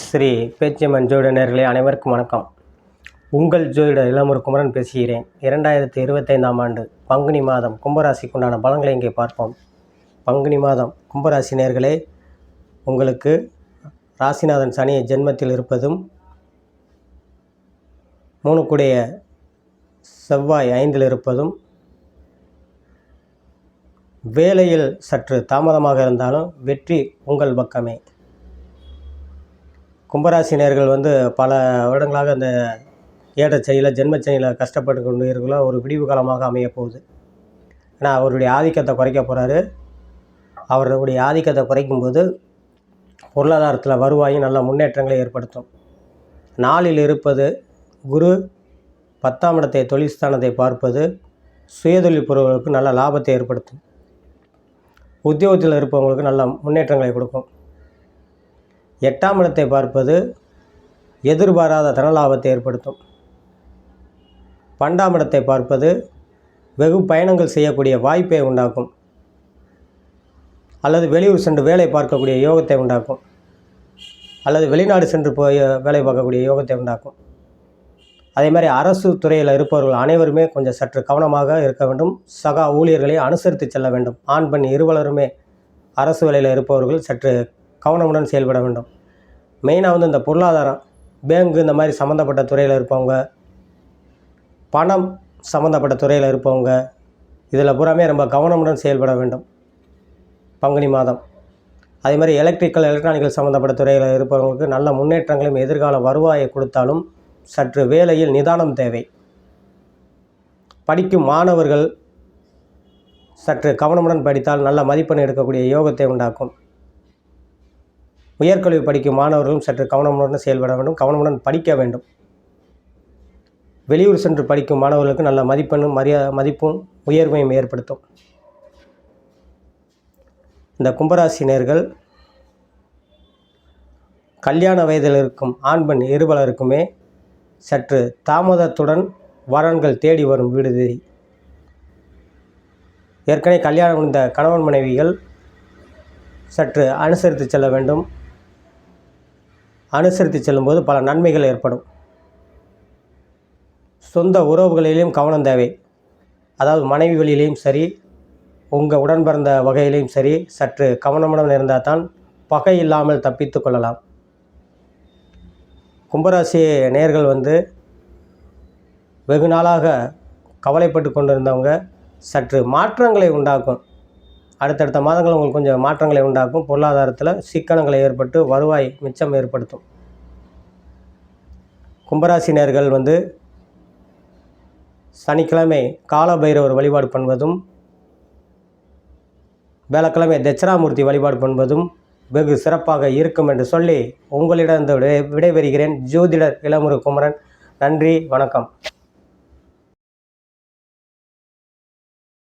ஸ்ரீ பேச்சியம்மன் ஜோதிட நேர்களே அனைவருக்கும் வணக்கம். உங்கள் ஜோதிடர் இளமுரு குமரன் பேசுகிறேன். இரண்டாயிரத்தி இருபத்தைந்தாம் ஆண்டு பங்குனி மாதம் கும்பராசிக்கு உண்டான பலன்களை இங்கே பார்ப்போம். பங்குனி மாதம் கும்பராசி நேர்களே உங்களுக்கு ராசிநாதன் சனி ஜென்மத்தில் இருப்பதும் மூணுக்குடைய செவ்வாய் ஐந்தில் இருப்பதும் வேலையில் சற்று தாமதமாக இருந்தாலும் வெற்றி உங்கள் பக்கமே. கும்பராசினியர்கள் வந்து பல வருடங்களாக அந்த ஏடச்சனியில் ஜென்மச்சனியில் கஷ்டப்பட்டு கொண்டு இருக்கிற ஒரு விடிவு காலமாக அமைய போகுது. ஏன்னா அவருடைய ஆதிக்கத்தை குறைக்க போகிறாரு அவருடைய ஆதிக்கத்தை குறைக்கும்போது பொருளாதாரத்தில் வருவாயும் நல்ல முன்னேற்றங்களை ஏற்படுத்தும். நாளில் இருப்பது குரு பத்தாம் இடத்தை தொழில்ஸ்தானத்தை பார்ப்பது சுயதொழில் பொருள்களுக்கு நல்ல லாபத்தை ஏற்படுத்தும். உத்தியோகத்தில் இருப்பவங்களுக்கு நல்ல முன்னேற்றங்களை கொடுக்கும். எட்டாம் இடத்தை பார்ப்பது எதிர்பாராத தனலாபத்தை ஏற்படுத்தும். பன்னெண்டாம் இடத்தை பார்ப்பது வெகு பயணங்கள் செய்யக்கூடிய வாய்ப்பை உண்டாக்கும். அல்லது வெளியூர் சென்று வேலை பார்க்கக்கூடிய யோகத்தை உண்டாக்கும். அல்லது வெளிநாடு சென்று போய் வேலை பார்க்கக்கூடிய யோகத்தை உண்டாக்கும். அதே மாதிரி அரசு துறையில் இருப்பவர்கள் அனைவருமே கொஞ்சம் சற்று கவனமாக இருக்க வேண்டும். சகா ஊழியர்களை அனுசரித்து செல்ல வேண்டும். ஆண் பெண் இருவலருமே அரசு வேலையில் இருப்பவர்கள் சற்று கவனமுடன் செயல்பட வேண்டும். மெயினாக வந்து இந்த பொருளாதாரம் பேங்கு இந்த மாதிரி சம்மந்தப்பட்ட துறையில் இருப்பவங்க பணம் சம்மந்தப்பட்ட துறையில் இருப்பவங்க இதில் பூராமே ரொம்ப கவனமுடன் செயல்பட வேண்டும். பங்குனி மாதம். அதே மாதிரி எலக்ட்ரிக்கல் எலக்ட்ரானிக்கல் சம்மந்தப்பட்ட துறையில் இருப்பவங்களுக்கு நல்ல முன்னேற்றங்களையும் எதிர்கால வருவாயை கொடுத்தாலும் சற்று வேலையில் நிதானம் தேவை. படிக்கும் மாணவர்கள் சற்று கவனமுடன் படித்தால் நல்ல மதிப்பெண் எடுக்கக்கூடிய யோகத்தை உண்டாக்கும். உயர்கல்வி படிக்கும் மாணவர்களும் சற்று கவனமுடன் செயல்பட வேண்டும் கவனமுடன் படிக்க வேண்டும். வெளியூர் சென்று படிக்கும் மாணவர்களுக்கு நல்ல மதிப்பெண்ணும் மரியா மதிப்பும் உயர்வையும் ஏற்படுத்தும். இந்த கும்பராசினியர்கள் கல்யாண வயதில் இருக்கும் ஆண் பெண் இருபலருக்குமே சற்று தாமதத்துடன் வரன்கள் தேடி வரும் வீடு தேடி. ஏற்கனவே கல்யாணம் முடிந்த கணவன் மனைவிகள் சற்று அனுசரித்து செல்ல வேண்டும். அனுசரித்து செல்லும்போது பல நன்மைகள் ஏற்படும். சொந்த உறவுகளிலும் கவனம் தேவை. அதாவது மனைவி வழியிலையும் சரி உங்கள் உடன் பிறந்த வகையிலையும் சரி சற்று கவனமுடன் இருந்தால் தான் பகை இல்லாமல் தப்பித்து கொள்ளலாம். கும்பராசி நேர்கள் வந்து வெகு நாளாக கவலைப்பட்டு கொண்டிருந்தவங்க சற்று மாற்றங்களை உண்டாக்கும். அடுத்தடுத்த மாதங்கள் உங்களுக்கு கொஞ்சம் மாற்றங்களை உண்டாக்கும். பொருளாதாரத்தில் சிக்கனங்களை ஏற்பட்டு வருவாய் மிச்சம் ஏற்படுத்தும். கும்பராசினியர்கள் வந்து சனிக்கிழமை காலபைரவர் வழிபாடு பண்ணுவதும் வேளக்கிழமை தட்சிணாமூர்த்தி வழிபாடு பண்ணுவதும் வெகு சிறப்பாக இருக்கும் என்று சொல்லி உங்களிடம் இந்த விடை விடைபெறுகிறேன். ஜோதிடர் இளமுரு குமரன் நன்றி வணக்கம்.